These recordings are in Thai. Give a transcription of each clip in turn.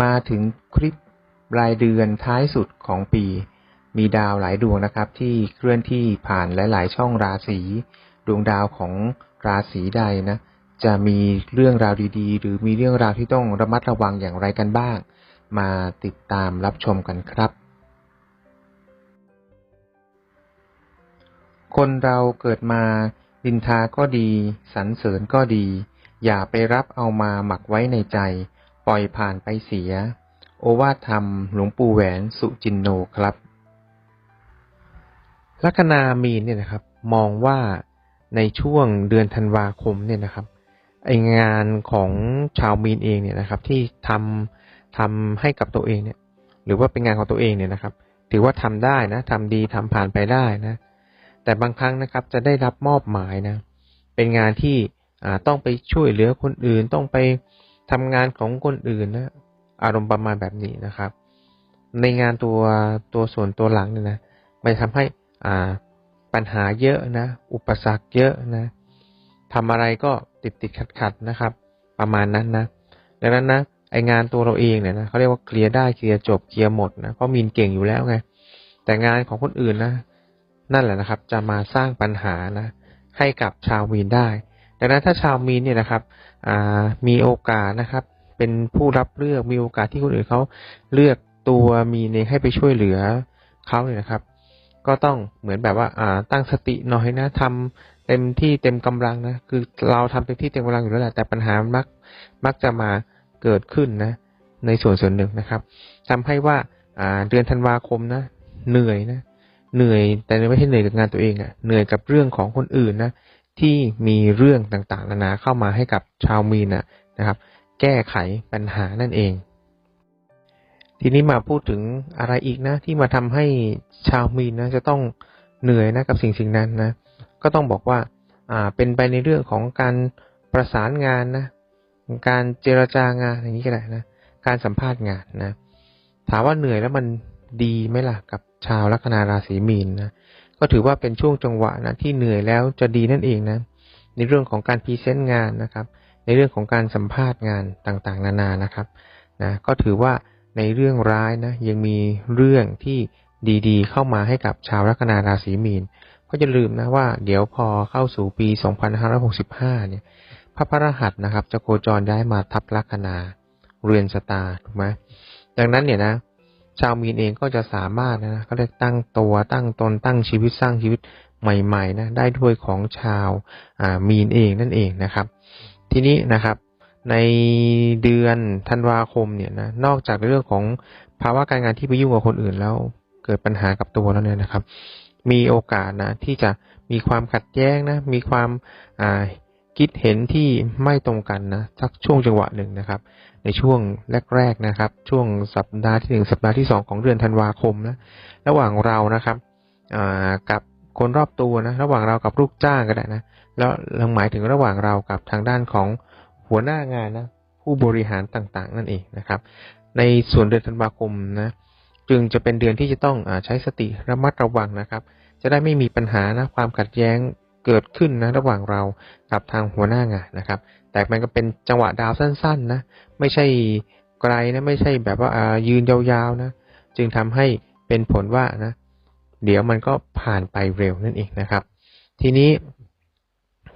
มาถึงคลิปรายเดือนท้ายสุดของปี มีดาวหลายดวงนะครับ ที่เคลื่อนที่ผ่านหลาย ๆ ช่องราศีดวงดาวของราศีใดนะ จะมีเรื่องราวดีๆ หรือมีเรื่องราวที่ต้องระมัดระวังอย่างไรกันบ้าง มาติดตามรับชมกันครับ คนเราเกิดมาดินทาก็ดีสรรเสริญก็ดี อย่าไปรับเอามาหมักไว้ในใจ ปล่อยผ่านไปเสีย โอวาทธรรม หลวงปู่แหวนสุจินโนครับลัคนามีนเนี่ยนะครับ มองว่าในช่วงเดือนธันวาคมเนี่ยนะครับไองานของชาวมีนเองเนี่ยนะครับ ที่ทำทำให้กับตัวเองเนี่ย หรือว่าเป็นงานของตัวเองเนี่ยนะครับ ถือว่าทำได้นะทำดีทำผ่านไปได้นะ แต่บางครั้งนะครับ จะได้รับมอบหมายนะ เป็นงานที่ต้องไปช่วยเหลือคนอื่นต้องไป ทำงานของคนอื่นนะ อารมณ์ประมาณแบบนี้นะครับ ในงานตัวตัวส่วนตัวหลังเนี่ยนะมันทำให้อ่าปัญหาเยอะนะ อุปสรรคเยอะนะทำอะไรก็ติดติดขัดขัดนะครับ ประมาณนั้นนะดังนั้นนะไองานตัวเราเองเนี่ยนะเขาเรียกว่าเคลียร์ได้เคลียร์จบเคลียร์หมดนะเพราะมีนเก่งอยู่แล้วไงแต่งานของคนอื่นนะ นั่นแหละนะครับ จะมาสร้างปัญหานะ ให้กับชาวมีนได้ ดังนั้นถ้าชาวมีนเนี่ยนะครับมีโอกาสนะครับ เป็นผู้รับเลือกมีโอกาสที่คนอื่นเขาเลือกตัวมีนเองให้ไปช่วยเหลือเขาเนี่ยนะครับ ก็ต้องเหมือนแบบว่าตั้งสติหน่อยนะทำเต็มที่เต็มกำลังนะคือเราทำเต็มที่เต็มกำลังอยู่แล้วแหละแต่ปัญหามักมักจะมาเกิดขึ้นนะในส่วนส่วนหนึ่งนะครับทำให้ว่าเดือนธันวาคมนะเหนื่อยนะเหนื่อยแต่ไม่ใช่เหนื่อยกับงานตัวเองอะเหนื่อยกับเรื่องของคนอื่นนะ ที่มีเรื่องต่างๆนานาเข้ามาให้กับชาวมีนนะครับ แก้ไขปัญหานั่นเอง ทีนี้มาพูดถึงอะไรอีกนะ ที่มาทำให้ชาวมีนนะจะต้องเหนื่อยนะกับสิ่งสิ่งนั้นนะก็ต้องบอกว่าอ่าเป็นไปในเรื่องของการประสานงานนะการเจรจางานอย่างนี้ก็ได้นะการสัมภาษณ์งานนะถามว่าเหนื่อยแล้วมันดีไหมล่ะกับชาวลัคนาราศีมีนนะ ก็ถือว่าเป็นช่วงจังหวะนะที่เหนื่อยแล้วจะดีนั่นเองนะ ในเรื่องของการพรีเซนต์งานนะครับ ในเรื่องของการสัมภาษณ์งานต่างๆ นานานะครับนะก็ถือว่าในเรื่องร้ายนะยังมีเรื่องที่ดีๆ เข้ามาให้กับชาวลัคนาราศีมีน ก็จะลืมนะว่าเดี๋ยวพอเข้าสู่ปี 2565 เนี่ย พระพรหัสนะครับ จะโคจรย้ายมาทับลัคนาเรือนสตาถูกไหมดังนั้นเนี่ยนะ ชาวมีนเองก็จะสามารถนะก็ได้ตั้งตัวตั้งตนตั้งชีวิตสร้างชีวิตใหม่ๆนะได้ด้วยของชาวมีนเองนั่นเองนะครับ ทีนี้นะครับในเดือนธันวาคมเนี่ยนะนอกจากเรื่องของภาวะการงานที่ไปยุ่งกับคนอื่นแล้วเกิดปัญหากับตัวแล้วเนี่ยนะครับ มีโอกาสนะที่จะมีความขัดแย้งนะมีความอ่า คิดเห็นที่ไม่ตรงกันนะสักช่วงจังหวะหนึ่งนะครับ ในช่วงแรกๆนะครับ ช่วงสัปดาห์ที่หนึ่งสัปดาห์ที่สองของเดือนธันวาคมนะระหว่างเรานะครับกับคนรอบตัวนะระหว่างเรากับลูกจ้างก็ได้นะแล้วเราหมายถึงระหว่างเรากับทางด้านของหัวหน้างานนะผู้บริหารต่างๆ นั่นเองนะครับ ในส่วนเดือนธันวาคมนะจึงจะเป็นเดือนที่จะต้องอใช้สติระมัดระวังนะครับ จะได้ไม่มีปัญหานะความขัดแย้ง เกิดขึ้นนะระหว่างเรากับทางหัวหน้างานนะครับ แต่มันก็เป็นจังหวะดาวสั้นๆนะไม่ใช่ไกลนะไม่ใช่แบบว่ายืนยาวๆนะจึงทำให้เป็นผลว่านะเดี๋ยวมันก็ผ่านไปเร็วนั่นเองนะครับ ทีนี้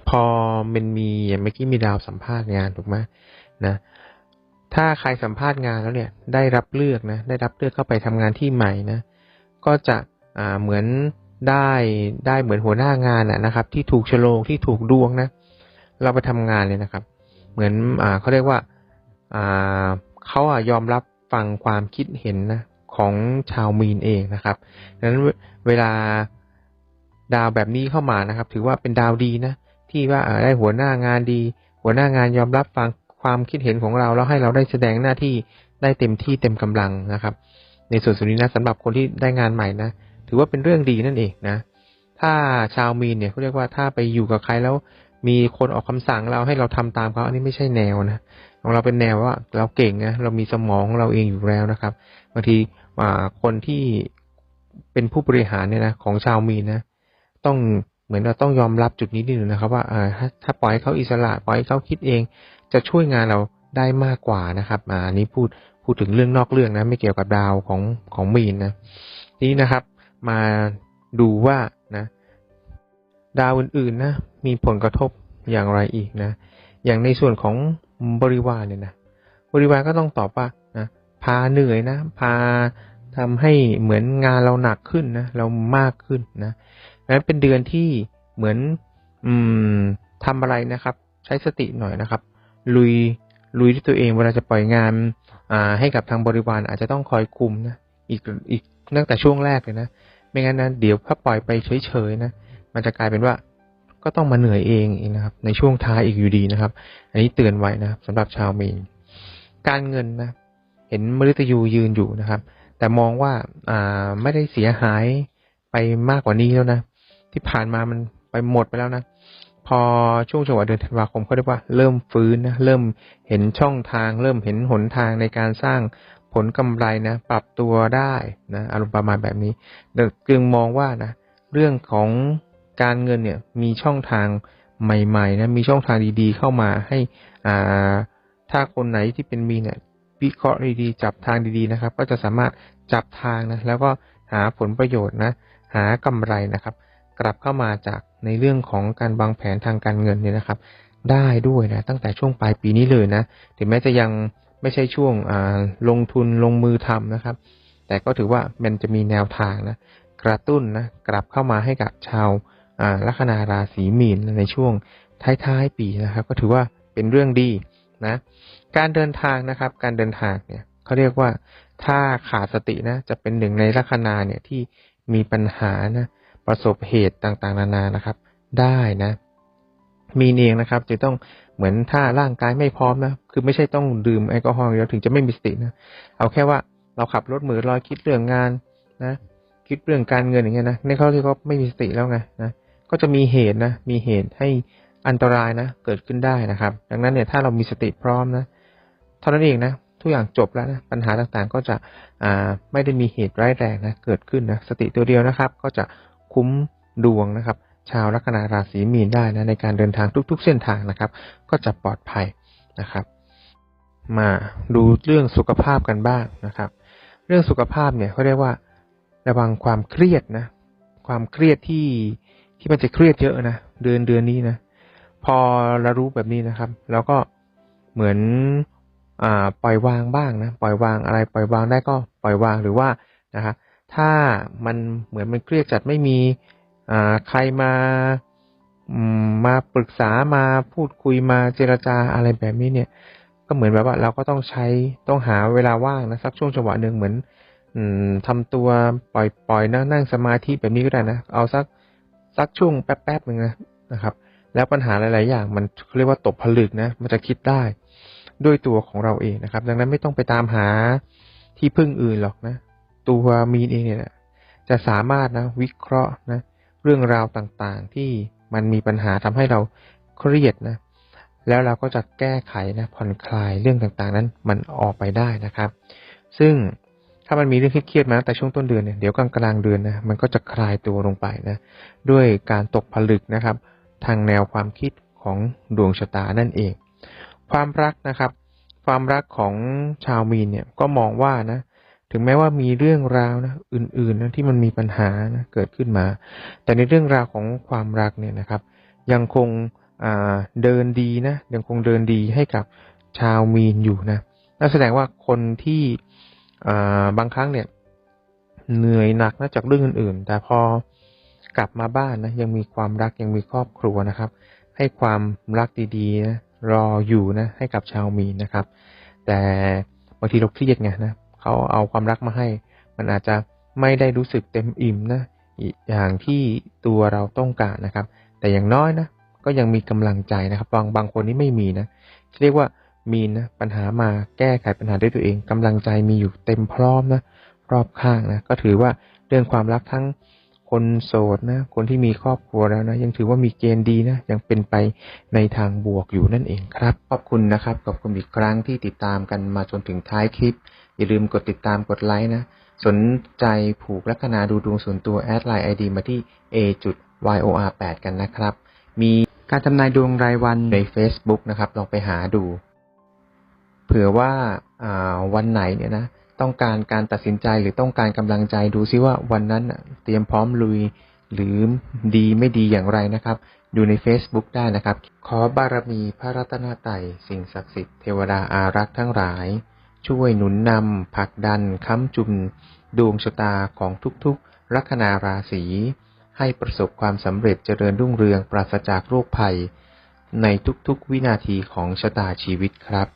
พอมันมีอย่างเมื่อกี้มีดาวสัมภาษณ์งานถูกไหมนะถ้าใครสัมภาษณ์งานแล้วเนี่ยได้รับเลือกนะได้รับเลือกเข้าไปทำงานที่ใหม่นะก็จะเหมือน ได้ได้เหมือนหัวหน้างานนะครับ ที่ถูกชโลงที่ถูกดวงนะ เราไปทำงานเลยนะครับ เหมือนอ่าเขาเรียกว่าอ่าเขาอะยอมรับฟังความคิดเห็นนะของชาวมีนเองนะครับดังนั้นเวลาดาวแบบนี้เข้ามานะครับ ถือว่าเป็นดาวดีนะที่ว่าได้หัวหน้างานดี หัวหน้างานยอมรับฟังความคิดเห็นของเราแล้วให้เราได้แสดงหน้าที่ได้เต็มที่เต็มกำลังนะครับ ในส่วนส่วนนี้นะสำหรับคนที่ได้งานใหม่นะ ถือว่าเป็นเรื่องดีนั่นเองนะ ถ้าชาวมีนเนี่ยเขาเรียกว่าถ้าไปอยู่กับใครแล้วมีคนออกคำสั่งเราให้เราทำตามเขาอันนี้ไม่ใช่แนวนะของเราเป็นแนวว่าเราเก่งนะเรามีสมองเราเองอยู่แล้วนะครับบางทีคนที่เป็นผู้บริหารเนี่ยนะของชาวมีนนะ ต้องเหมือนเราต้องยอมรับจุดนี้นิดนึงนะครับ ว่าถ้าปล่อยเขาอิสระปล่อยเขาคิดเอง จะช่วยงานเราได้มากกว่านะครับอันนี้พูดพูดถึงเรื่องนอกเรื่องนะ ไม่เกี่ยวกับดาวของของมีนนะนี้นะครับ มาดูว่านะดาวอื่นๆนะมีผลกระทบอย่างไรอีกนะ อย่างในส่วนของบริวารเนี่ยนะบริวารก็ต้องตอบว่านะพาเหนื่อยนะ พาทำให้เหมือนงานเราหนักขึ้นนะเรามากขึ้นนะนั้นเป็นเดือนที่เหมือน อืมทำอะไรนะครับ ใช้สติหน่อยนะครับ ลุยลุยด้วยตัวเองเวลาจะปล่อยงาน อ่า ให้กับทางบริวารอาจจะต้องคอยคุมนะอีกอีก ตั้งแต่ช่วงแรกเลยนะ ไม่งั้นนะเดี๋ยวถ้าปล่อยไปเฉยๆนะ มันจะกลายเป็นว่าก็ต้องมาเหนื่อยเองอีกนะครับ ในช่วงท้ายอีกอยู่ดีนะครับ อันนี้เตือนไว้นะครับสำหรับชาวมีน การเงินนะ เห็นมฤตยูยืนอยู่นะครับ แต่มองว่าอ่าไม่ได้เสียหายไปมากกว่านี้แล้วนะ ที่ผ่านมามันไปหมดไปแล้วนะพอช่วงจังหวะเดือนธันวาคมเขาเรียกว่าเริ่มฟื้นนะเริ่มเห็นช่องทาง เริ่มเห็นหนทางในการสร้าง ผลกำไรนะ ปรับตัวได้นะอารมณ์ประมาณแบบนี้จึงมองว่านะ เรื่องของการเงินเนี่ยมีช่องทางใหม่ๆนะมีช่องทางดีๆ เข้ามาให้อ่าถ้าคนไหนที่เป็นมีเนี่ยวิเคราะห์ดีๆจับทางดีๆนะครับ ก็จะสามารถจับทางนะแล้วก็หาผลประโยชน์นะ หากำไรนะครับ กลับเข้ามาจากในเรื่องของการวางแผนทางการเงินเนี่ยนะครับ ได้ด้วยนะตั้งแต่ช่วงปลายปีนี้เลยนะถึงแม้จะยัง ไม่ใช่ช่วงลงทุนลงมือทำนะครับ แต่ก็ถือว่ามันจะมีแนวทางนะกระตุ้นนะกลับเข้ามาให้กับชาวลัคนาราศีมีนในช่วงท้ายๆปีนะครับ ก็ถือว่าเป็นเรื่องดีนะ การเดินทางนะครับ การเดินทางเนี่ยเขาเรียกว่าถ้าขาดสตินะ จะเป็นหนึ่งในลัคนาเนี่ยที่มีปัญหานะประสบเหตุต่างๆ นานานะครับ ได้นะ มีเองนะครับจะต้อง เหมือนถ้าร่างกายไม่พร้อมนะคือไม่ใช่ต้องดื่มแอลกอฮอล์แล้วถึงจะไม่มีสตินะเอาแค่ว่าเราขับรถมือลอยคิดเรื่องงานนะ คิดเรื่องการเงินอย่างเงี้ยนะในเขาที่เขาไม่มีสติแล้วไงนะก็จะมีเหตุนะมีเหตุให้อันตรายนะเกิดขึ้นได้นะครับ ดังนั้นเนี่ยถ้าเรามีสติพร้อมนะเท่านั้นเองนะทุกอย่างจบแล้วนะปัญหาต่างๆก็จะอ่าไม่ได้มีเหตุร้ายแรงนะเกิดขึ้นนะสติตัวเดียวนะครับ ก็จะคุ้มดวงนะครับ ชาวลัคนาราศีมีนได้นะในการเดินทางทุก ๆ เส้นทางนะครับ ก็จะปลอดภัยนะครับ มาดูเรื่องสุขภาพกันบ้างนะครับ เรื่องสุขภาพเนี่ยเขาเรียกว่าระวังความเครียดนะ ความเครียดที่ที่มันจะเครียดเยอะนะเดือนเดือนนี้นะ พอเรารู้แบบนี้นะครับเราก็เหมือนอ่าปล่อยวางบ้างนะปล่อยวางอะไรปล่อยวางได้ก็ปล่อยวางหรือว่านะครับถ้ามันเหมือนมันเครียดจัดไม่มี ใครมามาปรึกษามาพูดคุยมาเจรจาอะไรแบบนี้เนี่ย ก็เหมือนแบบว่าเราก็ต้องใช้ต้องหาเวลาว่างนะสักช่วงจังหวะหนึ่งเหมือน อืมทำตัวปล่อยปล่อยนั่งนั่งสมาธิแบบนี้ก็ได้นะเอาสักสักช่วงแป๊บๆหนึ่งนะนะครับ แล้วปัญหาหลาย ๆ อย่าง มันเรียกว่าตกผลึกนะ มันจะคิดได้ด้วยตัวของเราเองนะครับ ดังนั้นไม่ต้องไปตามหาที่พึ่งอื่นหรอกนะ ตัวมีนเองเนี่ยนะจะสามารถนะ วิเคราะห์นะ เรื่องราวต่างๆ ที่มันมีปัญหาทำให้เราเครียดนะ แล้วเราก็จะแก้ไขนะผ่อนคลายเรื่องต่างๆ นั้นมันออกไปได้นะครับ ซึ่งถ้ามันมีเรื่องเครียดมาตั้งแต่ช่วงต้นเดือนเนี่ยเดี๋ยวกลางกลางเดือนนะมันก็จะคลายตัวลงไปนะด้วยการตกผลึกนะครับ ทางแนวความคิดของดวงชะตานั่นเอง ความรักนะครับ ความรักของชาวมีนเนี่ยก็มองว่านะ ถึงแม้ว่ามีเรื่องราวนะอื่นๆนะที่มันมีปัญหานะเกิดขึ้นมา แต่ในเรื่องราวของความรักเนี่ยนะครับ ยังคงเดินดีนะยังคงเดินดีให้กับชาวมีนอยู่นะนั่นแสดงว่าคนที่บางครั้งเนี่ยเหนื่อยหนักนะจากเรื่องอื่นๆ แต่พอกลับมาบ้านนะยังมีความรักยังมีครอบครัวนะครับ ให้ความรักดีๆนะรออยู่นะให้กับชาวมีนนะครับ แต่บางทีเราเครียดไงนะ เขาเอาความรักมาให้ มันอาจจะไม่ได้รู้สึกเต็มอิ่มนะอย่างที่ตัวเราต้องการนะครับ แต่อย่างน้อยนะก็ยังมีกำลังใจนะครับบางบางคนนี่ไม่มีนะเรียกว่ามีนะปัญหามาแก้ไขปัญหาด้วยตัวเองกำลังใจมีอยู่เต็มพร้อมนะรอบข้างนะก็ถือว่าเรื่องความรักทั้ง คนโสดนะ คนที่มีครอบครัวแล้วนะ ยังถือว่ามีเกณฑ์ดีนะ ยังเป็นไปในทางบวกอยู่นั่นเองครับ ขอบคุณนะครับ ขอบคุณอีกครั้งที่ติดตามกันมาจนถึงท้ายคลิป อย่าลืมกดติดตามกดไลค์นะ สนใจผูกลัคนาดูดวงส่วนตัวแอดไลน์ไอดีมาที่ a.yor8 กันนะครับ มีการทำนายดวงรายวันใน Facebook นะครับ ลองไปหาดู เผื่อว่าวันไหนเนี่ยนะ ต้องการการตัดสินใจหรือต้องการกำลังใจดูซิว่าวันนั้นเตรียมพร้อมลุยหรือดีไม่ดีอย่างไรนะครับ ดูใน Facebook ได้นะครับ ขอบารมีพระรัตนตรัยสิ่งศักดิ์สิทธิ์เทวดาอารักษ์ทั้งหลาย ช่วยหนุนนำผลักดันค้ำจุนดวงชะตาของทุกๆ ลัคนาราศีให้ประสบความสำเร็จเจริญรุ่งเรืองปราศจากโรคภัย ในทุกๆวินาทีของชะตาชีวิตครับ